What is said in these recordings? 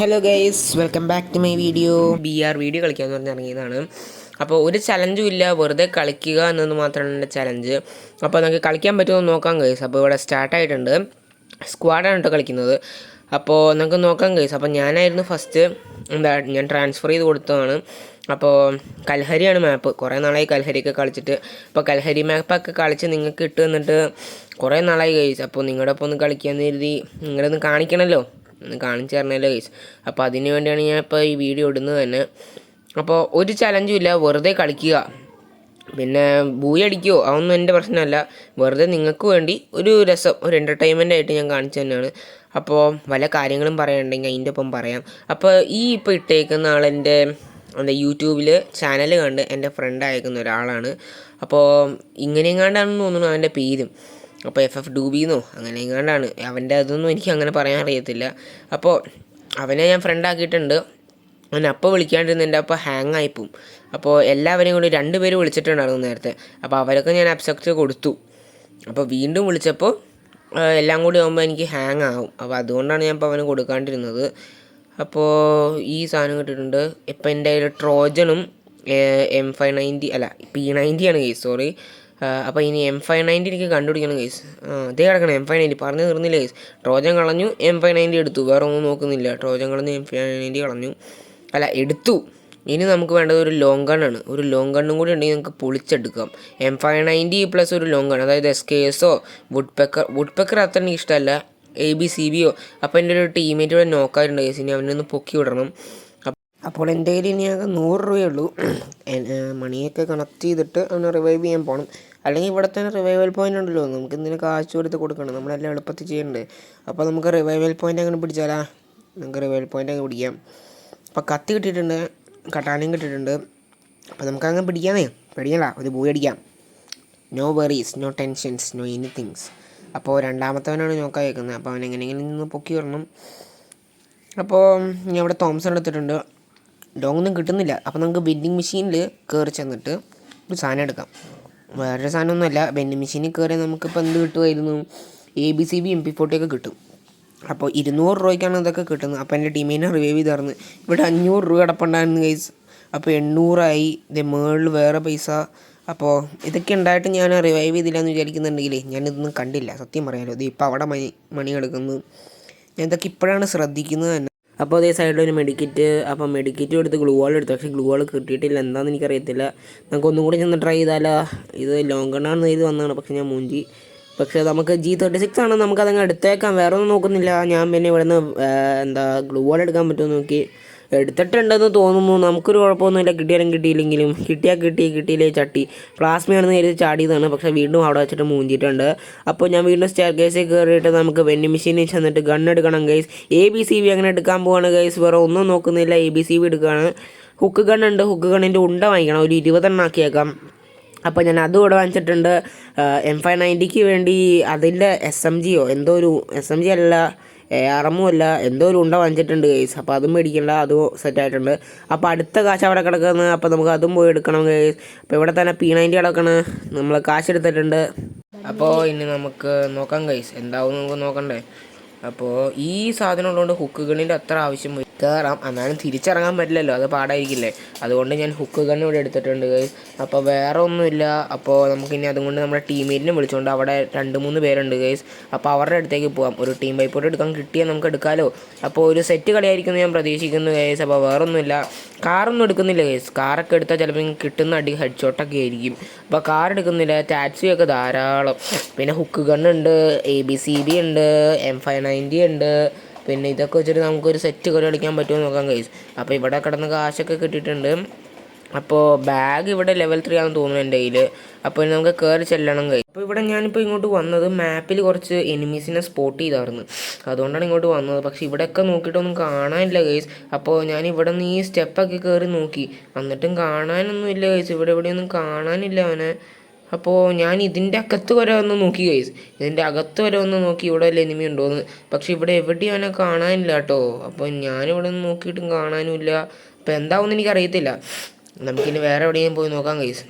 Hello guys welcome back to my video B R video കളിക്കാമെന്ന് പറഞ്ഞ് ഇറങ്ങിയതാണ്. അപ്പോൾ ഒരു ചലഞ്ചും ഇല്ല. വെറുതെ കളിക്കുക എന്നത് മാത്രമാണ് എന്റെ ചലഞ്ച് അപ്പോൾ നമുക്ക് കളിക്കാൻ പറ്റുമോ എന്ന് നോക്കാം ഗൈസ് അപ്പോൾ ഇവിടെ സ്റ്റാർട്ടായിട്ടുണ്ട് സ്ക്വാഡാണ് കേട്ടോ കളിക്കുന്നത്. അപ്പോൾ നമുക്ക് നോക്കാം ഗൈസ് അപ്പോൾ ഞാനായിരുന്നു ഫസ്റ്റ് എന്താ ഞാൻ ട്രാൻസ്ഫർ ചെയ്ത് കൊടുത്തതാണ്. അപ്പോൾ കൽഹരിയാണ് മാപ്പ് കുറേ നാളായി കൽഹരിയൊക്കെ കളിച്ചിട്ട്. അപ്പോൾ കൽഹരി മാപ്പൊക്കെ കളിച്ച് നിങ്ങൾക്ക് ഇട്ട് തന്നിട്ട് കുറേ നാളായി ഗൈസ് അപ്പോൾ നിങ്ങളുടെ ഒപ്പം ഒന്ന് കളിക്കാമെന്ന് കരുതി നിങ്ങളൊന്ന് കാണിക്കണമല്ലോ ഒന്ന് കാണിച്ചു തരണമല്ലോ ഗൈസ് അപ്പോൾ അതിന് വേണ്ടിയാണ് ഞാൻ ഇപ്പോൾ ഈ വീഡിയോ ഇടുന്നത് തന്നെ. അപ്പോൾ ഒരു ചലഞ്ചും ഇല്ല വെറുതെ കളിക്കുക. പിന്നെ ബൂയി അടിക്കുമോ അതൊന്നും എന്റെ പ്രശ്നമല്ല. വെറുതെ നിങ്ങൾക്ക് വേണ്ടി ഒരു രസം ഒരു എന്റർടൈൻമെന്റ് ആയിട്ട് ഞാൻ കാണിച്ചു തന്നെയാണ്. അപ്പോൾ വല്ല കാര്യങ്ങളും പറയാനുണ്ടെങ്കിൽ അതിന്റെ ഒപ്പം പറയാം. അപ്പോൾ ഈ ഇപ്പോൾ ഇട്ടേക്കുന്ന ആളെന്റെ എന്താ യൂട്യൂബിൽ ചാനൽ കണ്ട് എന്റെ ഫ്രണ്ട് അയക്കുന്ന ഒരാളാണ്. അപ്പോൾ ഇങ്ങനെയും കണ്ടാണെന്ന് തോന്നുന്നു അവന്റെ പേരും. അപ്പോൾ എഫ് എഫ് ഡൂബിന്നോ. അങ്ങനെ എങ്ങാണ്ടാണ് അവന്റെ അതൊന്നും എനിക്ക് അങ്ങനെ പറയാൻ അറിയത്തില്ല. അപ്പോൾ അവനെ ഞാൻ ഫ്രണ്ട് ആക്കിയിട്ടുണ്ട്. അവൻ അപ്പോൾ വിളിക്കാണ്ടിരുന്ന എന്റെ അപ്പോൾ ഹാങ് ആയിപ്പോവും അപ്പോൾ എല്ലാവരെയും കൂടി രണ്ട് പേര് വിളിച്ചിട്ടുണ്ടായിരുന്നു നേരത്തെ. അപ്പോൾ അവരൊക്കെ ഞാൻ അബ്സെക്റ്റ് കൊടുത്തു. അപ്പോൾ വീണ്ടും വിളിച്ചപ്പോൾ എല്ലാം കൂടി ആകുമ്പോൾ എനിക്ക് ഹാങ് ആവും. അപ്പോൾ അതുകൊണ്ടാണ് ഞാൻ ഇപ്പോൾ അവന് കൊടുക്കാണ്ടിരുന്നത്. അപ്പോൾ ഈ സാധനം കിട്ടിയിട്ടുണ്ട്. ഇപ്പം എന്റെ ട്രോജനും എം ഫൈവ് നയന്റി അല്ല പി നയന്റി ആണ് കേസ് സോറി അപ്പോൾ ഇനി എം ഫൈവ് നയന്റി എനിക്ക് കണ്ടുപിടിക്കണം കേസ് അതേ കിടക്കണം എം ഫൈവ് നയന്റി പറഞ്ഞു തീർന്നില്ല കേസ് ട്രോജൻ കളഞ്ഞു എം ഫൈവ് നയന്റി എടുത്തു. വേറെ ഒന്നും നോക്കുന്നില്ല. ട്രോജൻ കളഞ്ഞു എം ഫൈവ് നയന്റി കളഞ്ഞു. അല്ല എടുത്തു. ഇനി നമുക്ക് വേണ്ടത് ഒരു ലോങ് ഗണ്ണാണ് ഒരു ലോങ് ഗണ്ണും കൂടി ഉണ്ടെങ്കിൽ നമുക്ക് പൊളിച്ചെടുക്കാം. എം ഫൈവ് നയന്റി പ്ലസ് ഒരു ലോങ് ഗൺ അതായത് എസ് കെ എസോ വുഡ് പെക്കർ വുഡ് പെക്കർ അത്ര എനിക്ക് ഇഷ്ടമല്ല. എ ബി സി ബിയോ അപ്പോൾ എന്റെ ഒരു ടീമേറ്റ് ഇവിടെ നോക്കാറുണ്ട് കേസ് ഇനി അവനൊന്ന് പൊക്കി വിടണം. അപ്പോൾ എന്റെ കയ്യിൽ ഇനി ആകെ നൂറ് രൂപയേ ഉള്ളൂ. മണിയൊക്കെ കണക്ട് ചെയ്തിട്ട് അവനെ റിവൈവ് ചെയ്യാൻ പോകണം അല്ലെങ്കിൽ ഇവിടെ തന്നെ റിവൈവൽ പോയിന്റ് ഉണ്ടല്ലോ. നമുക്ക് ഇതിന് കാശ് കൊടുത്ത് കൊടുക്കണം. നമ്മളെല്ലാം എളുപ്പത്തിൽ ചെയ്യണ്ടേ അപ്പോൾ നമുക്ക് റിവൈവൽ പോയിന്റ് അങ്ങനെ പിടിച്ചാലാ. നമുക്ക് റിവൈവൽ പോയിന്റ് അങ്ങ് പിടിക്കാം. അപ്പോൾ കത്തി കിട്ടിയിട്ടുണ്ട്. കട്ടാനും കിട്ടിയിട്ടുണ്ട്. അപ്പോൾ നമുക്ക് അങ്ങ് പിടിക്കാമേ. പിടിക്കണ്ട. ഒരു ബോയ് അടിക്കാം. No worries no tensions no anythings അപ്പോൾ രണ്ടാമത്തവനാണ് നോക്കാൻ കേൾക്കുന്നത് അപ്പോൾ അവൻ എങ്ങനെയെങ്കിലും നിന്ന് പൊക്കി വരണം. അപ്പോൾ ഞാൻ ഇവിടെ തോംസൺ എടുത്തിട്ടുണ്ട്. ലോങ്ങൊന്നും കിട്ടുന്നില്ല. അപ്പോൾ നമുക്ക് വെൻഡിങ് മെഷീനിൽ കയറി ചെന്നിട്ട് ഒരു സാധനം എടുക്കാം. വേറൊരു സാധനമൊന്നുമല്ല. വെൻഡിങ് മെഷീനിൽ കയറി നമുക്കിപ്പോൾ എന്ത് കിട്ടുമായിരുന്നു? A B C B M P forty ഒക്കെ കിട്ടും. അപ്പോൾ ഇരുന്നൂറ് രൂപയ്ക്കാണ് ഇതൊക്കെ കിട്ടുന്നത്. അപ്പോൾ എന്റെ ടീമിനെ റിവൈവ് ചെയ്തായിരുന്നു. ഇവിടെ അഞ്ഞൂറ് രൂപ കിടപ്പുണ്ടായിരുന്നു ഗൈസ് അപ്പോൾ എണ്ണൂറായി. ഇത് മേളിൽ വേറെ പൈസ. അപ്പോൾ ഇതൊക്കെ ഉണ്ടായിട്ട് ഞാൻ റിവൈവ് ചെയ്തില്ല എന്ന് വിചാരിക്കുന്നുണ്ടെങ്കിൽ ഞാനിതൊന്നും കണ്ടില്ല. സത്യം പറയാമല്ലോ ഇത് ഇപ്പോൾ അവിടെ മണി മണി കിടക്കുന്നു ഞാൻ ഇതൊക്കെ ഇപ്പോഴാണ് ശ്രദ്ധിക്കുന്നത് തന്നെ. അപ്പോൾ അതേ സൈഡിൽ ഒരു മെഡിക്കറ്റ് അപ്പോൾ മെഡിക്കറ്റ് എടുത്ത് ഗ്ലൂ വാൾ എടുത്തു. പക്ഷേ ഗ്ലൂ വാൾ കിട്ടിയിട്ടില്ല. എന്താണെന്ന് എനിക്കറിയത്തില്ല. നമുക്ക് ഒന്നും കൂടി ചെന്ന് ട്രൈ ചെയ്താലോ ഇത് ലോങ് ഗണ്ണാണെന്ന് എഴുതി വന്നതാണ്. പക്ഷേ ഞാൻ മൂഞ്ചി. പക്ഷേ നമുക്ക് ജി തേർട്ടി സിക്സ് ആണ്. നമുക്കതങ്ങ് എടുത്തേക്കാം. വേറെ ഒന്നും നോക്കുന്നില്ല. ഞാൻ പിന്നെ ഇവിടെ നിന്ന് എന്താ ഗ്ലൂ വാൾ എടുക്കാൻ പറ്റുമോ നോക്കി. എടുത്തിട്ടുണ്ടെന്ന് തോന്നുന്നു. നമുക്കൊരു കുഴപ്പമൊന്നുമില്ല. കിട്ടിയാലും കിട്ടിയില്ലെങ്കിലും. കിട്ടിയാൽ കിട്ടി കിട്ടിയില്ലേ ചട്ടി. പ്ലാസ്മയാണെന്ന് കരുതി ചാടിയതാണ്. പക്ഷേ വീണ്ടും അവിടെ വെച്ചിട്ട് മൂഞ്ചിട്ടുണ്ട് അപ്പോൾ ഞാൻ വീണ്ടും സ്റ്റെയർ കേസിൽ കയറിയിട്ട് നമുക്ക് വെന്നി മെഷീനിൽ ചെന്നിട്ട് ഗൺ എടുക്കണം guys A B C B അങ്ങനെ എടുക്കാൻ പോവാണ് ഗൈസ് വേറെ ഒന്നും നോക്കുന്നില്ല. എ ബി സി ബി എടുക്കുകയാണ്. ഹുക്ക് ഗണ്ണുണ്ട് ഹുക്ക് ഗണ്ണിന്റെ ഉണ്ട വാങ്ങിക്കണം. ഒരു ഇരുപതെണ്ണം ആക്കിയേക്കാം. അപ്പോൾ ഞാൻ അതും ഇവിടെ വാങ്ങിച്ചിട്ടുണ്ട്. എം ഫൈവ് നയന്റിക്ക് വേണ്ടി അതിന്റെ എസ് എം ജിയോ എന്തോ ഒരു എസ് എം ജി അല്ല. എ ആർ എമ്മും അല്ല എന്തോ ഒരു ഉണ്ട വാങ്ങിച്ചിട്ടുണ്ട് കേസ് അപ്പോൾ അതും മേടിക്കണ്ട അതും സെറ്റ് ആയിട്ടുണ്ട്. അപ്പോൾ അടുത്ത കാശ് അവിടെ കിടക്കുന്നത് അപ്പോൾ നമുക്ക് അതും പോയി എടുക്കണം കേസ് അപ്പോൾ ഇവിടെ തന്നെ പി നയന്റി കിടക്കണ് നമ്മൾ കാശ് എടുത്തിട്ടുണ്ട്. അപ്പോൾ ഇനി നമുക്ക് നോക്കാം ഗൈസ് എന്താവും നമുക്ക് നോക്കണ്ടേ. അപ്പോൾ ഈ സാധനം ഉള്ളതുകൊണ്ട് ഹുക്ക് അത്ര ആവശ്യം വരും. കയറാം എന്നാലും തിരിച്ചിറങ്ങാൻ പറ്റില്ലല്ലോ. അത് പാടായിരിക്കില്ലേ? അതുകൊണ്ട് ഞാൻ ഹുക്ക് ഗൺ ഇവിടെ എടുത്തിട്ടുണ്ട്. അപ്പോൾ വേറെ ഒന്നുമില്ല. അപ്പോൾ നമുക്കിനി അതുകൊണ്ട് നമ്മുടെ ടീമേറ്റിനെ വിളിച്ചുകൊണ്ട് അവിടെ രണ്ട് മൂന്ന് പേരുണ്ട് ഗൈസ് അപ്പോൾ അവരുടെ അടുത്തേക്ക് പോകാം ഒരു ടീം ബൈപ്പോട്ട് എടുക്കാൻ കിട്ടിയാൽ നമുക്ക് എടുക്കാമല്ലോ അപ്പോൾ ഒരു സെറ്റ് കളിയായിരിക്കും ഞാൻ പ്രതീക്ഷിക്കുന്നു ഗൈസ് അപ്പോൾ വേറൊന്നുമില്ല. കാറൊന്നും എടുക്കുന്നില്ല ഗൈസ് കാറൊക്കെ എടുത്താൽ ചിലപ്പോൾ കിട്ടുന്ന അടി ഹെഡ് ഷോട്ടൊക്കെ ആയിരിക്കും. അപ്പോൾ കാർ എടുക്കുന്നില്ല. ടാക്സി ഒക്കെ ധാരാളം. പിന്നെ ഹുക്ക് ഗണ്ണുണ്ട് എ ബി സി ബി ഉണ്ട്. എം ഫൈവ് നയന്റി ഉണ്ട്. പിന്നെ ഇതൊക്കെ വെച്ചിട്ട് നമുക്കൊരു സെറ്റ് കളി കളിക്കാൻ പറ്റുമോ നോക്കാം ഗൈസ് അപ്പോൾ ഇവിടെ കിടന്ന് കാശൊക്കെ കിട്ടിയിട്ടുണ്ട്. അപ്പോൾ ബാഗ് ഇവിടെ ലെവൽ ത്രീ ആണെന്ന് തോന്നുന്നു എന്റെ കയ്യിൽ അപ്പോൾ നമുക്ക് കയറി ചെല്ലണം കൈ അപ്പോൾ ഇവിടെ ഞാനിപ്പോൾ ഇങ്ങോട്ട് വന്നത് മാപ്പിൽ കുറച്ച് എനിമീസിനെ സ്പോട്ട് ചെയ്തായിരുന്നു. അതുകൊണ്ടാണ് ഇങ്ങോട്ട് വന്നത്. പക്ഷേ ഇവിടെയൊക്കെ നോക്കിയിട്ടൊന്നും കാണാനില്ല കേസ് അപ്പോൾ ഞാൻ ഇവിടെ നിന്ന് ഈ സ്റ്റെപ്പൊക്കെ കയറി നോക്കി. എന്നിട്ടും കാണാനൊന്നും ഇല്ല കേസ് ഇവിടെ എവിടെയൊന്നും കാണാനില്ല അവനെ. അപ്പോൾ ഞാൻ ഇതിന്റെ അകത്ത് വരെ ഒന്ന് നോക്കി ഗൈസ് ഇതിന്റെ അകത്ത് വരെ ഒന്ന് നോക്കി ഇവിടെ വല്ല എനിമി ഉണ്ടോയെന്ന് പക്ഷേ ഇവിടെ എവിടെയും അവനെ കാണാനില്ല കേട്ടോ അപ്പോൾ ഞാനിവിടെ നിന്ന് നോക്കിയിട്ടും കാണാനുമില്ല അപ്പോൾ എന്താവുമെന്ന് എനിക്കറിയത്തില്ല. നമുക്കിനി വേറെ എവിടെയും പോയി നോക്കാം ഗൈസ്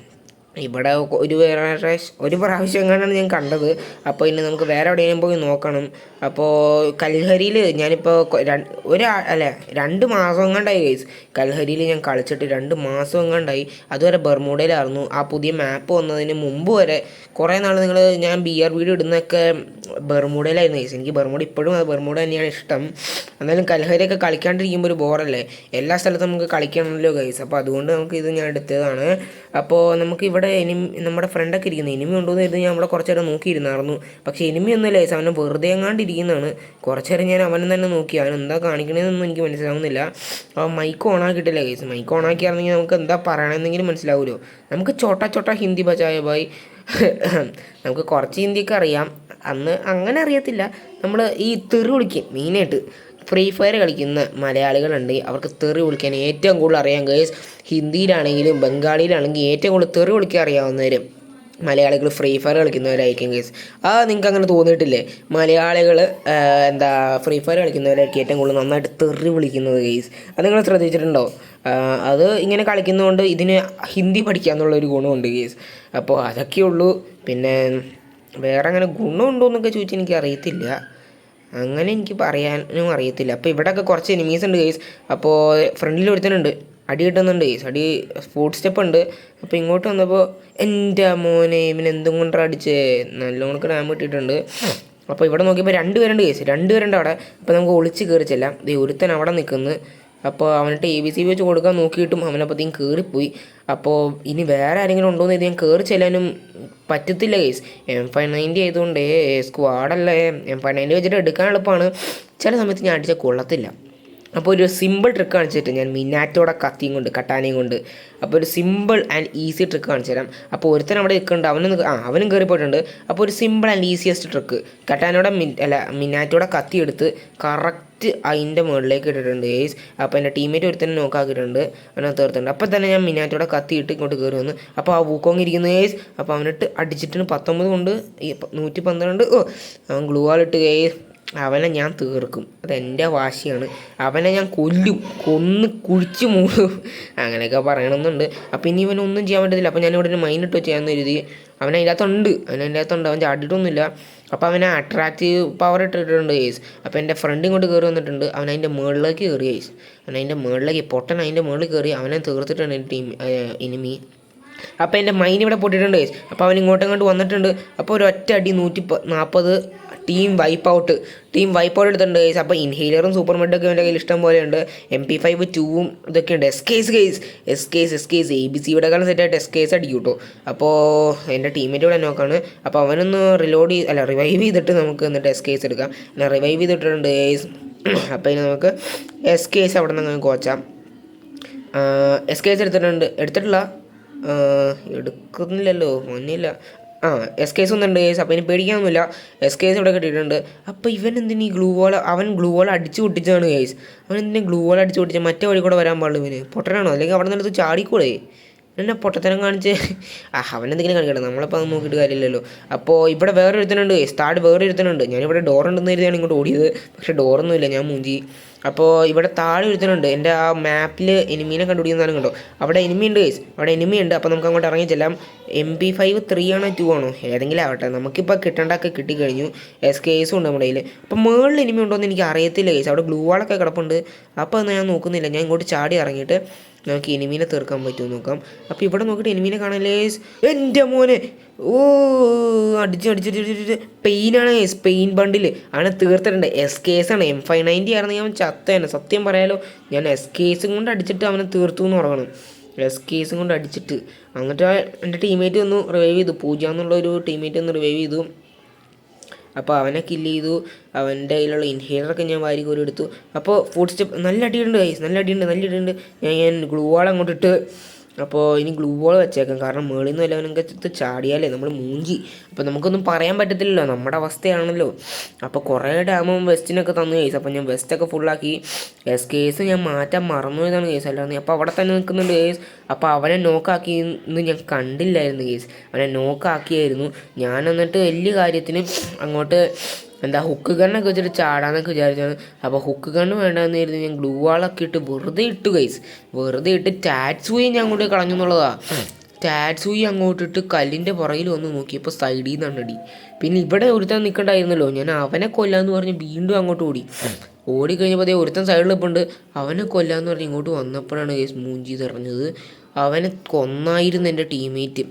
ഇവിടെ ഒരു വേറെ ഒരു പ്രാവശ്യം എങ്ങാണ്ടാണ് ഞാൻ കണ്ടത്. അപ്പോൾ ഇനി നമുക്ക് വേറെ എവിടെയെങ്കിലും പോയി നോക്കണം. അപ്പോൾ കൽഹരിയിൽ ഞാനിപ്പോൾ ഒരു അല്ല രണ്ട് മാസം എങ്ങാണ്ടായി ഗൈസ് കൽഹരിയിൽ ഞാൻ കളിച്ചിട്ട് രണ്ട് മാസം എങ്ങാണ്ടായി. അതുവരെ ബർമൂഡയിലായിരുന്നു. ആ പുതിയ മാപ്പ് വന്നതിന് മുമ്പ് വരെ കുറേ നാൾ നിങ്ങൾ ഞാൻ ബി ആർ വീഡിയോ ഇടുന്നതൊക്കെ ബർമൂഡയിലായിരുന്നു ഗൈസ് എനിക്ക് ബർമൂഡ ഇപ്പോഴും അത് ബർമൂഡ തന്നെയാണ് ഇഷ്ടം. എന്നാലും കൽഹരിയൊക്കെ കളിക്കാണ്ടിരിക്കുമ്പോൾ ഒരു ബോറല്ലേ? എല്ലാ സ്ഥലത്തും നമുക്ക് കളിക്കണമല്ലോ ഗൈസ് അപ്പോൾ അതുകൊണ്ട് നമുക്ക് ഇത് ഞാൻ എടുത്തതാണ്. അപ്പോൾ നമുക്ക് ഇവിടെ എനിമി നമ്മുടെ ഫ്രണ്ടൊക്കെ ഇരിക്കുന്നത് എനിമി ഉണ്ടോയെന്ന് കരുതി ഞാൻ അവിടെ കുറച്ച് നേരം നോക്കിയിരുന്നായിരുന്നു. പക്ഷേ എനിമി ഒന്നുമില്ല ഗൈസ് അവനെ വെറുതെ എങ്ങാണ്ട് ഇരിക്കുന്നതാണ്. കുറച്ച് നേരം ഞാൻ അവനെ തന്നെ നോക്കി. അവൻ എന്താ കാണിക്കണതെന്നൊന്നും എനിക്ക് മനസ്സിലാവുന്നില്ല. അപ്പോൾ മൈക്ക് ഓൺ ആക്കിയിട്ടില്ല ഗൈസ് മൈക്ക് ഓൺ ആക്കിയാണെങ്കിൽ നമുക്ക് എന്താ പറയണമെന്നെങ്കിലും മനസ്സിലാവുമല്ലോ നമുക്ക് ചോട്ടാ ചോട്ടാ ഹിന്ദി ബച്ചായ ബായ് നമുക്ക് കുറച്ച് ഹിന്ദിയൊക്കെ അറിയാം. അന്ന് അങ്ങനെ അറിയത്തില്ല. നമ്മൾ ഈ തെറി വിളിക്കും മെയിനായിട്ട്. ഫ്രീ ഫയർ കളിക്കുന്ന മലയാളികളുണ്ട്. അവർക്ക് തെറി വിളിക്കാൻ ഏറ്റവും കൂടുതൽ അറിയാം ഗേസ് ഹിന്ദിയിലാണെങ്കിലും ബംഗാളിയിലാണെങ്കിലും ഏറ്റവും കൂടുതൽ തെറി വിളിക്കാൻ അറിയാവുന്നവർ മലയാളികൾ ഫ്രീ ഫയർ കളിക്കുന്നവരായിരിക്കും ഗേസ് ആ നിങ്ങൾക്ക് അങ്ങനെ തോന്നിയിട്ടില്ലേ? മലയാളികൾ എന്താ ഫ്രീ ഫയർ കളിക്കുന്നവരായിരിക്കും ഏറ്റവും കൂടുതൽ നന്നായിട്ട് തെറി വിളിക്കുന്നത് ഗേസ് അത് നിങ്ങൾ ശ്രദ്ധിച്ചിട്ടുണ്ടോ? അത് ഇങ്ങനെ കളിക്കുന്നതുകൊണ്ട് ഇതിന് ഹിന്ദി പഠിക്കാന്നുള്ളൊരു ഗുണമുണ്ട് ഗേസ് അപ്പോൾ അതൊക്കെയുള്ളൂ പിന്നെ വേറെ അങ്ങനെ ഗുണമുണ്ടോ എന്നൊക്കെ ചോദിച്ചാൽ എനിക്ക് അറിയത്തില്ല. അങ്ങനെ എനിക്ക് പറയാനും അറിയത്തില്ല. അപ്പോൾ ഇവിടെയൊക്കെ കുറച്ച് എനിമീസ് ഉണ്ട് ഗൈസ് അപ്പോൾ ഫ്രണ്ടിൽ ഒരുത്തനുണ്ട്. അടി കിട്ടുന്നുണ്ട്. ഗൈസ് അടി സ്പോർട്സ് സ്റ്റെപ്പ് ഉണ്ട്. അപ്പോൾ ഇങ്ങോട്ട് വന്നപ്പോൾ എന്റെ മോനെ ഇവന് എന്തും കൊണ്ടാണ് അടിച്ചേ? നല്ലോണം ഡാം കിട്ടിയിട്ടുണ്ട്. അപ്പോൾ ഇവിടെ നോക്കിയപ്പോൾ രണ്ട് പേരുണ്ട് കേസ് രണ്ട് പേരുണ്ട് അവിടെ. അപ്പോൾ നമുക്ക് ഒളിച്ച് കയറി ചെല്ലാം. ദേ ഒരുത്തൻ അവിടെ നിൽക്കുന്നു അപ്പോൾ അവനിട്ട് എ ബി സി വെച്ച് കൊടുക്കാൻ നോക്കിയിട്ടും അവനപ്പോഴത്തേക്കും കയറിപ്പോയി അപ്പോൾ ഇനി വേറെ ആരെങ്കിലും ഉണ്ടോ എന്ന് ഞാൻ കയറി ചെല്ലാനും പറ്റത്തില്ല കേസ് എം ഫൈവ് നയന്റി ആയതുകൊണ്ട് സ്ക്വാഡല്ലേ എം ഫൈവ് നയന്റി വെച്ചിട്ട് എടുക്കാൻ എളുപ്പമാണ് ചില സമയത്ത് ഞാൻ അടിച്ചാൽ കൊള്ളത്തില്ല. അപ്പോൾ ഒരു സിമ്പിൾ ട്രിക്ക് കാണിച്ചിട്ട് ഞാൻ മിനാറ്റോടെ കത്തിയും കൊണ്ട് കട്ടാനയും കൊണ്ട്. അപ്പോൾ ഒരു സിമ്പിൾ ആൻഡ് ഈസി ട്രിക്ക് കാണിച്ചു തരാം. അപ്പോൾ ഒരുത്തൻ അവിടെ നിൽക്കുന്നുണ്ട്. അവനും ആ അവനും കയറി പോയിട്ടുണ്ട് അപ്പോൾ ഒരു സിമ്പിൾ ആൻഡ് ഈസിയസ്റ്റ് ട്രിക്ക് കട്ടാനോടെ മിൻ അല്ല മിനാറ്റോടെ കത്തി എടുത്ത് കറക്റ്റ് അതിന്റെ മുകളിലേക്ക് ഇട്ടിട്ടുണ്ട്. ഏസ് അപ്പോൾ എന്റെ ടീമേറ്റ് ഒരുത്തന്നെ നോക്കാക്കിയിട്ടുണ്ട് അവനെ തീർത്തിട്ടുണ്ട്. അപ്പോൾ തന്നെ ഞാൻ മിനാറ്റോടെ കത്തിയിട്ട് ഇങ്ങോട്ട് കയറി വന്നു. അപ്പോൾ ആ വൂക്കോങ് ഗേസ് അപ്പോൾ അവനിട്ട് അടിച്ചിട്ടുണ്ട് പത്തൊമ്പത് കൊണ്ട് നൂറ്റി പന്ത്രണ്ട്. ഓ അവൻ ഗ്ലൂ ആളിട്ട് ഗേസ് അവനെ ഞാൻ തീർക്കും. അതെന്റെ വാശിയാണ്. അവനെ ഞാൻ കൊല്ലും. കൊന്ന് കുഴിച്ചു മൂടും. അങ്ങനെയൊക്കെ പറയണമെന്നുണ്ട് അപ്പം ഇനി ഇവനൊന്നും ചെയ്യാൻ പറ്റത്തില്ല. അപ്പം ഞാനിവിടെ ഒരു മൈൻഡ് വെച്ചാൽ കരുതി. അവൻ അതിന്റെ അകത്തുണ്ട്. അവൻ അകത്തുണ്ട്. അവൻ ചാടിയിട്ടൊന്നുമില്ല. അപ്പോൾ അവനെ അട്രാക്റ്റീവ് പവർ ഇട്ടിട്ടുണ്ട് കേസ് അപ്പോൾ എന്റെ ഫ്രണ്ട് ഇങ്ങോട്ട് കയറി വന്നിട്ടുണ്ട്. അവൻ അതിന്റെ മുകളിലേക്ക് കയറി കേസ് അവൻ അതിന്റെ മുകളിലേക്ക് പൊട്ടൻ അതിന്റെ മുകളിൽ കയറി അവനെ തീർത്തിട്ടുണ്ട് എന്റെ ടീം ഇനിമി അപ്പോൾ എന്റെ മൈൻഡ് ഇവിടെ പൊട്ടിയിട്ടുണ്ട്. അപ്പോൾ അവൻ ഇങ്ങോട്ടും ഇങ്ങോട്ട് വന്നിട്ടുണ്ട്. അപ്പോൾ ഒരു ഒറ്റ അടി നൂറ്റി നാൽപ്പത് team wipe out team wipe out എടുത്തിട്ടുണ്ട് ഗൈസ് അപ്പോൾ ഇൻഹേലറും സൂപ്പർ മെഡൊക്കെ എന്റെ കയ്യിൽ ഇഷ്ടം പോലെ ഉണ്ട് എം പി ഫൈവ് ടൂവും ഇതൊക്കെ ഉണ്ട്. S case guys S case S case A B C കാലം സെറ്റായിട്ട് എസ് കേസ് അടിക്കും കേട്ടോ അപ്പോൾ എന്റെ ടീമേറ്റ് ഇവിടെ നോക്കാണ്. അപ്പോൾ അവനൊന്ന് റിലോഡ് ചെയ്ത് അല്ല റിവൈവ് ചെയ്തിട്ട് നമുക്ക് എന്നിട്ട് എസ് കേസ് എടുക്കാം. പിന്നെ റിവൈവ് ചെയ്തിട്ടുണ്ട് ഗൈസ് അപ്പോൾ ഇനി നമുക്ക് എസ് കേസ് അവിടെ നിന്ന് കോച്ചാം. എസ് കേസ് എടുത്തിട്ടുണ്ട്. എടുത്തിട്ടില്ല? എടുക്കുന്നില്ലല്ലോ. മുന്നില്ല. ആ എസ് കേസ് ഒന്നുണ്ട് കേസ് അപ്പോൾ ഇനി പേടിക്കാനൊന്നുമില്ല എസ് കേസ് ഇവിടെ കിട്ടിയിട്ടുണ്ട്. അപ്പോൾ ഇവൻ എന്തിനീ ഗ്ലൂ വോൾ അവൻ ഗ്ലൂ വോൾ അടിച്ച് പൊട്ടിച്ചാണ് കേസ് അവൻ എന്തിനാ ഗ്ലൂ വോൾ അടിച്ച് പൊട്ടിച്ചാൽ മറ്റേ വഴി കൂടെ വരാൻ പാടില്ല ഇവന്. പൊട്ടനാണോ? അല്ലെങ്കിൽ അവിടെ നിന്നെടുത്ത് ചാടിക്കൂടെ? എന്നെ പൊട്ടത്തരം കാണിച്ച്. ആ അവനെന്തെങ്കിലും കാണിക്കട്ടെ നമ്മളിപ്പോൾ അത് നോക്കിയിട്ട് കാര്യമില്ലല്ലോ. അപ്പോൾ ഇവിടെ വേറെ ഒരുത്തനുണ്ട് സ്റ്റാർട്ട് വേറെ ഒരുത്തനുണ്ട് ഞാനിവിടെ ഡോർ ഉണ്ടെന്ന് കരുതിയാണ് ഇങ്ങോട്ട് ഓടിയത്. പക്ഷേ ഡോറൊന്നുമില്ല ഞാൻ മൂഞ്ചി അപ്പോൾ ഇവിടെ താഴെ ഒരുത്തനുണ്ട്. എന്റെ ആ മാപ്പിൽ എനിമീനെ കണ്ടുപിടിക്കുന്നതാണ് കണ്ടോ? അവിടെ എനിമി ഉണ്ട് ഗൈസ് അവിടെ എനിമി ഉണ്ട്. അപ്പോൾ നമുക്ക് അങ്ങോട്ട് ഇറങ്ങി ചെല്ലാം. എം പി ഫൈവ് ത്രീ ആണോ ടു ആണോ? ഏതെങ്കിലും ആവട്ടെ. നമുക്കിപ്പോൾ കിട്ടേണ്ടതൊക്കെ കിട്ടിക്കഴിഞ്ഞു. എസ് കേസും ഉണ്ട് നമ്മുടെ കയ്യിൽ അപ്പോൾ മുകളിൽ എനിമി ഉണ്ടോ എന്ന് എനിക്ക് അറിയത്തില്ല ഗൈസ് അവിടെ ഗ്ലൂ വാളൊക്കെ കിടപ്പുണ്ട്. അപ്പോൾ അത് ഞാൻ നോക്കുന്നില്ല. ഞാൻ ഇങ്ങോട്ട് ചാടി ഇറങ്ങിയിട്ട് നമുക്ക് എനിമീനെ തീർക്കാൻ പറ്റുമോ നോക്കാം. അപ്പോൾ ഇവിടെ നോക്കിയിട്ട് എനിമീനെ കാണാനല്ലേ? എന്റെ മോനെ. ഓ അടിച്ച് അടിച്ചിട്ട് പെയിനാണ് പെയിൻ ബണ്ടിൽ ആണ് തീർത്തിട്ടുണ്ട്. എസ് കേസ് ആണ്. എം ഫൈവ് നയന്റി ആയിരുന്നു. ഞാൻ ചത്തേനെ സത്യം പറയാലോ ഞാൻ എസ് കേസും കൊണ്ട് അടിച്ചിട്ട് അവനെ തീർത്തു എന്ന് പറയണം എസ് കേസും കൊണ്ട് അടിച്ചിട്ട്. എന്നിട്ട് എന്റെ ടീമേറ്റ് ഒന്ന് റിവൈവ് ചെയ്തു. പൂജ എന്നുള്ള ഒരു ടീമേറ്റ് ഒന്ന് റിവൈവ് ചെയ്തു. അപ്പോൾ അവനെ കില്ല് ചെയ്തു. അവന്റെ കയ്യിലുള്ള ഇൻഹേലറൊക്കെ ഞാൻ വാരി കോരി എടുത്തു. അപ്പോൾ ഫുഡ് സ്റ്റെപ്പ് നല്ല അടിയുണ്ട് ഗൈസ് നല്ല അടിയുണ്ട് നല്ല അടിയുണ്ട് ഞാൻ ഞാൻ ഗ്ലൂ വാൾ അങ്ങോട്ട് ഇട്ട് അപ്പോൾ ഇനി ഗ്ലൂ വാൾ വെച്ചേക്കാം. കാരണം മേളിൽ നിന്ന് എല്ലാവനൊക്കെ എടുത്ത് ചാടിയാലേ നമ്മൾ മൂഞ്ചി. അപ്പോൾ നമുക്കൊന്നും പറയാൻ പറ്റത്തില്ലല്ലോ. നമ്മുടെ അവസ്ഥയാണല്ലോ. അപ്പോൾ കുറേ ഡാമും വെസ്റ്റിനൊക്കെ തന്നു കേസ് അപ്പോൾ ഞാൻ വെസ്റ്റൊക്കെ ഫുള്ളാക്കി എസ് കേസ് ഞാൻ മാറ്റാൻ മറന്നു പോയതാണ് കേസ് അല്ലാതെ അപ്പോൾ അവിടെ തന്നെ നിൽക്കുന്നുണ്ട് കേസ് അപ്പോൾ അവനെ നോക്കാക്കി എന്ന് ഞാൻ കണ്ടില്ലായിരുന്നു കേസ് അവനെ നോക്കാക്കിയായിരുന്നു ഞാൻ എന്നിട്ട് വലിയ കാര്യത്തിന് അങ്ങോട്ട് എന്താ ഹുക്ക് ഗണ്ണൊക്കെ വെച്ചിട്ട് ചാടാന്നൊക്കെ വിചാരിച്ചാണ് അപ്പോൾ ഹുക്ക് ഗണ്ണ് വേണ്ടെന്ന് കരുതി ഞാൻ ഗ്ലൂ വാളൊക്കെ ഇട്ട് വെറുതെ ഇട്ടു കൈസ് വെറുതെ ഇട്ട് ടാറ്റ്സ് പോയി ഞാൻ കൊണ്ട് കളഞ്ഞു എന്നുള്ളതാ. അങ്ങോട്ട് ഇട്ട് കല്ലിന്റെ പുറകിൽ വന്ന് നോക്കിയപ്പോൾ സൈഡിൽ നിന്നാണ് പിന്നെ ഇവിടെ ഒരുത്തൻ നിൽക്കണ്ടായിരുന്നല്ലോ ഞാൻ അവനെ കൊല്ലാന്ന് പറഞ്ഞ് വീണ്ടും അങ്ങോട്ട് ഓടി. ഓടി കഴിഞ്ഞപ്പോൾ അതേ ഒരുത്തൻ സൈഡിൽ ഇപ്പുണ്ട്. അവനെ കൊല്ലാന്ന് പറഞ്ഞ് ഇങ്ങോട്ട് വന്നപ്പോഴാണ് കേസ് മൂഞ്ചി തെറിഞ്ഞത്. അവനെ കൊന്നായിരുന്നു എന്റെ ടീമേറ്റ്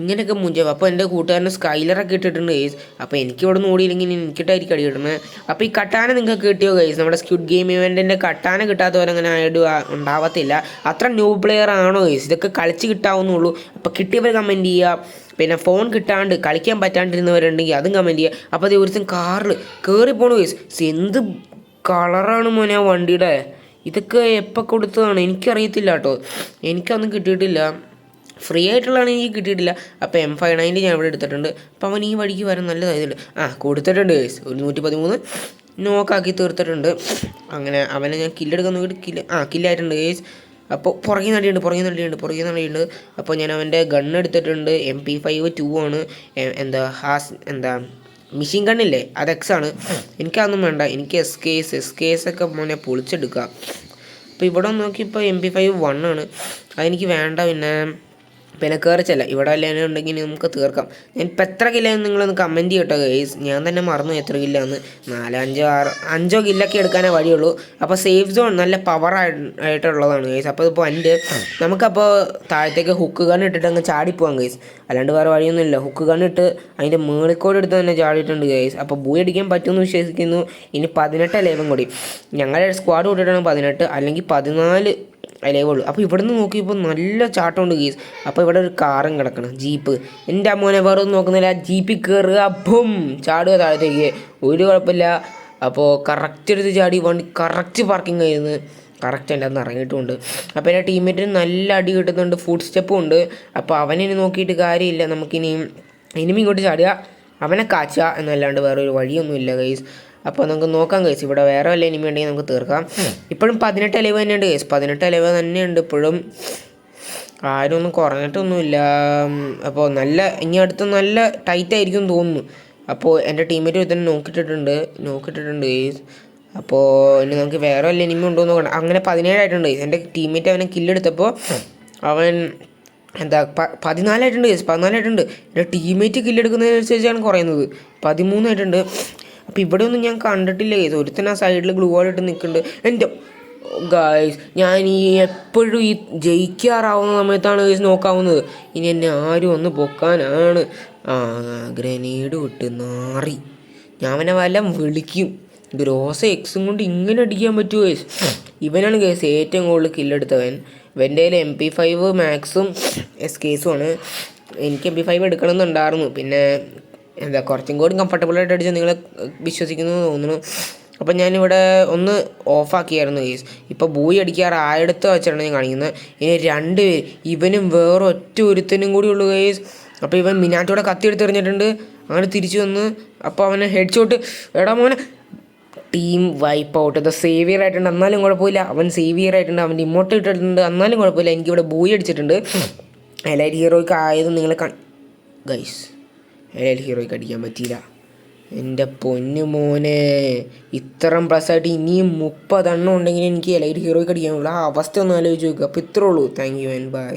ഇങ്ങനെയൊക്കെ മുഞ്ചാവും അപ്പോൾ എന്റെ കൂട്ടുകാരനെ സ്കൈലറൊക്കെ ഇട്ടിട്ടുണ്ട് ഗൈസ് അപ്പോൾ എനിക്ക് ഇവിടെ നിന്ന് ഓടിയില്ലെങ്കിൽ എനിക്കിട്ടായിരിക്കും അടി കിട്ടുന്നത്. അപ്പോൾ ഈ കട്ടാന നിങ്ങൾക്ക് കിട്ടിയോ ഗൈസ് നമ്മുടെ സ്ക്യൂഡ് ഗെയിം ഇവന്റിന്റെ കട്ടാന കിട്ടാത്തവരങ്ങനെ ആയിട്ട് ഉണ്ടാവത്തില്ല. അത്ര ന്യൂ പ്ലെയർ ആണോ ഗൈസ് ഇതൊക്കെ കളിച്ച് കിട്ടാവുന്നുള്ളൂ അപ്പോൾ കിട്ടിയവർ കമന്റ് ചെയ്യുക. പിന്നെ ഫോൺ കിട്ടാണ്ട് കളിക്കാൻ പറ്റാണ്ടിരുന്നവരുണ്ടെങ്കിൽ അതും കമന്റ് ചെയ്യുക. അപ്പോൾ അത് ദിവസം കാറിൽ കയറി പോണു ഗൈസ് എന്ത് കളറാണ് മോനെ വണ്ടിയുടെ? ഇതൊക്കെ എപ്പോൾ കൊടുത്തതാണ്? എനിക്കറിയത്തില്ല കേട്ടോ. എനിക്കൊന്നും കിട്ടിയിട്ടില്ല. ഫ്രീ ആയിട്ടുള്ളതാണ് എനിക്ക് കിട്ടിയിട്ടില്ല. അപ്പോൾ എം ഫൈവ് നയന്റി ഞാൻ ഇവിടെ എടുത്തിട്ടുണ്ട്. അപ്പോൾ അവൻ ഈ വഴിക്ക് വരാൻ നല്ല ഇതുണ്ട് ആ കൊടുത്തിട്ടുണ്ട് ഒരു നൂറ്റി പതിമൂന്ന് നോക്കാക്കി തീർത്തിട്ടുണ്ട്. അങ്ങനെ അവനെ ഞാൻ കില്ലെടുക്കാൻ നോക്കിയിട്ട് കില്ല് ആ കില്ലായിട്ടുണ്ട് ഗേസ് അപ്പോൾ പുറകെ നടിയുണ്ട് പുറകെ നടിയുണ്ട് പുറകെ നടിയുണ്ട് അപ്പോൾ ഞാൻ അവന്റെ ഗൺ എടുത്തിട്ടുണ്ട്. എം പി ഫൈവ് ടു ആണ്. എന്താ ഹാസ് എന്താ മെഷീൻ ഗണ്ണില്ലേ അത് എക്സ് ആണ്. എനിക്കതൊന്നും വേണ്ട. എനിക്ക് S K S S K S ഒക്കെ മോനെ പൊളിച്ചെടുക്കാം. അപ്പോൾ ഇവിടെ നോക്കിയപ്പോൾ എം പി ഫൈവ് വൺ ആണ്. അതെനിക്ക് വേണ്ട പിന്നെ പിന്നെ കയറിച്ചല്ല ഇവിടെ വല്ലതും ഉണ്ടെങ്കിൽ നമുക്ക് തീർക്കാം. ഞാൻ ഇപ്പം എത്ര കില്ല നിങ്ങളൊന്ന് കമന്റ് ചെയ്യട്ടോ ഗൈസ് ഞാൻ തന്നെ മറന്നു എത്ര കില്ല എന്ന്. നാലോ അഞ്ചോ ആറ് അഞ്ചോ കില്ലൊക്കെ എടുക്കാനേ വഴിയുള്ളൂ. അപ്പോൾ സേഫ് സോൺ നല്ല പവർ ആയിട്ടുള്ളതാണ് ഗൈസ് അപ്പോൾ ഇപ്പോൾ എന്റെ നമുക്കപ്പോൾ താഴത്തേക്ക് ഹുക്ക് ഗൺ ഇട്ടിട്ട് അങ്ങ് ചാടിപ്പോവാം ഗൈസ് അല്ലാണ്ട് വേറെ വഴിയൊന്നുമില്ല. ഹുക്ക് ഗൺ ഇട്ട് അതിന്റെ മേളിക്കോട് എടുത്ത് തന്നെ ചാടിയിട്ടുണ്ട് ഗൈസ് അപ്പോൾ ഭൂ അടിക്കാൻ പറ്റുമെന്ന് വിശ്വസിക്കുന്നു. ഇനി പതിനെട്ട് ലേവം കൂടി? ഞങ്ങളുടെ സ്ക്വാഡ് കൂട്ടിയിട്ടാണ് പതിനെട്ട്. അല്ലെങ്കിൽ പതിനാല് അലേ ഉള്ളൂ. അപ്പോൾ ഇവിടുന്ന് നോക്കിയപ്പോൾ നല്ല ചാട്ടമുണ്ട് ഗീസ് അപ്പോൾ ഇവിടെ ഒരു കാറും കിടക്കണം. ജീപ്പ് എന്റെ അമ്മോനെ വേറെ ഒന്നും നോക്കുന്നില്ല. ജീപ്പിൽ കയറുക അപ്പം ചാടുക താഴത്തേക്ക്. ഒരു കുഴപ്പമില്ല. അപ്പോൾ കറക്റ്റ് എടുത്ത് ചാടി വണ്ടി കറക്റ്റ് പാർക്കിംഗ് ആയിരുന്നു. കറക്റ്റ് എന്റെ അന്ന് ഇറങ്ങിയിട്ടുമുണ്ട് അപ്പോൾ എന്റെ ടീമേറ്റിന് നല്ല അടി കിട്ടുന്നുണ്ട്. ഫുഡ് സ്റ്റെപ്പും ഉണ്ട് അപ്പോൾ അവനിനി നോക്കിയിട്ട് കാര്യമില്ല. നമുക്കിനി ഇനിമി ഇങ്ങോട്ട് ചാടുക. അവനെ കാച്ചുക എന്നല്ലാണ്ട് വേറെ ഒരു വഴിയൊന്നുമില്ല ഗൈസ് അപ്പോൾ നമുക്ക് നോക്കാം ഗൈസ് ഇവിടെ വേറെ വല്ല ഇനിമി ഉണ്ടെങ്കിൽ നമുക്ക് തീർക്കാം. ഇപ്പോഴും പതിനെട്ട് അലവ് തന്നെയുണ്ട് ഗൈസ് പതിനെട്ട് അലവ് തന്നെയുണ്ട് ഇപ്പോഴും. ആരും ഒന്നും കുറഞ്ഞിട്ടൊന്നുമില്ല അപ്പോൾ നല്ല ഇനി അടുത്ത് നല്ല ടൈറ്റ് ആയിരിക്കും തോന്നുന്നു. അപ്പോൾ എന്റെ ടീമേറ്റ് ഒരുത്തന്നെ നോക്കിയിട്ടിട്ടുണ്ട് നോക്കിയിട്ടിട്ടുണ്ട് ഗൈസ് അപ്പോൾ ഇനി നമുക്ക് വേറെ വല്ല ഇനിമി ഉണ്ടോ എന്ന് നോക്കണം. അങ്ങനെ പതിനേഴായിട്ടുണ്ട് ഗൈസ് എന്റെ ടീമേറ്റ് അവനെ കില്ലെടുത്തപ്പോൾ അവൻ എന്താ പതിനാലായിട്ടുണ്ട് ഗൈസ് പതിനാലായിട്ടുണ്ട്. എന്റെ ടീമേറ്റ് കില്ലെടുക്കുന്നതിനനുസരിച്ചാണ് കുറയുന്നത്. പതിമൂന്നായിട്ടുണ്ട്. അപ്പോൾ ഇവിടെ ഒന്നും ഞാൻ കണ്ടിട്ടില്ല. ഗൈസ് ഒരുത്തൻ ആ സൈഡിൽ ഗ്ലൂ ആയിട്ട് നിൽക്കുന്നുണ്ട് എന്റെ ഗായ്സ് ഞാൻ ഈ എപ്പോഴും ഈ ജയിക്കാറാവുന്ന സമയത്താണ് ഗൈസ് നോക്കാവുന്നത്. ഇനി എന്നെ ആരും ഒന്ന് പൊക്കാനാണ്. ആ ഗ്രനേഡ് വിട്ട് നാറി. ഞാൻ അവനെ വല്ല വിളിക്കും. ഗ്രോസ എക്സും കൊണ്ട് ഇങ്ങനെ അടിക്കാൻ പറ്റുമോ ഗൈസ് ഇവനാണ് ഗൈസ് ഏറ്റവും കൂടുതൽ കില്ലെടുത്തവൻ ഇവന്റെ കയ്യിൽ എം പി ഫൈവ് മാക്സും എസ് കേസുമാണ് എനിക്ക് എം പി ഫൈവ് എടുക്കണമെന്നുണ്ടായിരുന്നു. പിന്നെ എന്താ കുറച്ചും കൂടി കംഫർട്ടബിളായിട്ട് അടിച്ച് നിങ്ങളെ വിശ്വസിക്കുന്നു തോന്നുന്നു. അപ്പം ഞാനിവിടെ ഒന്ന് ഓഫാക്കിയായിരുന്നു കേസ് ഇപ്പോൾ ബൂയി അടിക്കാറ് ആയിടത്ത് വെച്ചിട്ടാണ് ഞാൻ കാണിക്കുന്നത്. ഇനി രണ്ട് പേര് ഇവനും വേറെ ഒറ്റ ഒരുത്തനും കൂടി ഉള്ളു കേസ് അപ്പോൾ ഇവൻ മിനാറ്റോടെ കത്തി എടുത്തെറിഞ്ഞിട്ടുണ്ട് അങ്ങനെ തിരിച്ചു വന്ന് അപ്പോൾ അവനെ ഹെഡ് ഷോട്ട് എടാ മോനെ. ടീം വൈപ്പ് ഔട്ട് ഇത് സേവിയർ ആയിട്ടുണ്ട്. എന്നാലും കുഴപ്പമില്ല. അവൻ സേവിയർ ആയിട്ടുണ്ട്. അവന്റെ ഇമോട്ട് ഇട്ടിട്ടുണ്ട്. എന്നാലും കുഴപ്പമില്ല. എനിക്കിവിടെ ബൂയി അടിച്ചിട്ടുണ്ട്. എലൈറ്റ് ഹീറോയ്ക്ക് ആയത് നിങ്ങൾ കൺ ഗൈസ് എലൈറ്റ് ഹീറോയ്ക്ക് അടിക്കാൻ പറ്റിയില്ല. എന്റെ പൊന്നു മോനെ ഇത്രയും പ്ലസ് ആയിട്ട് ഇനിയും മുപ്പതെണ്ണം ഉണ്ടെങ്കിൽ എനിക്ക് എലൈറ്റ് ഹീറോയ്ക്ക് അടിക്കാനുള്ള അവസ്ഥ ഒന്ന് ആലോചിച്ച് നോക്കുക അപ്പോൾ ഇത്രേ ഉള്ളൂ. Thank you and by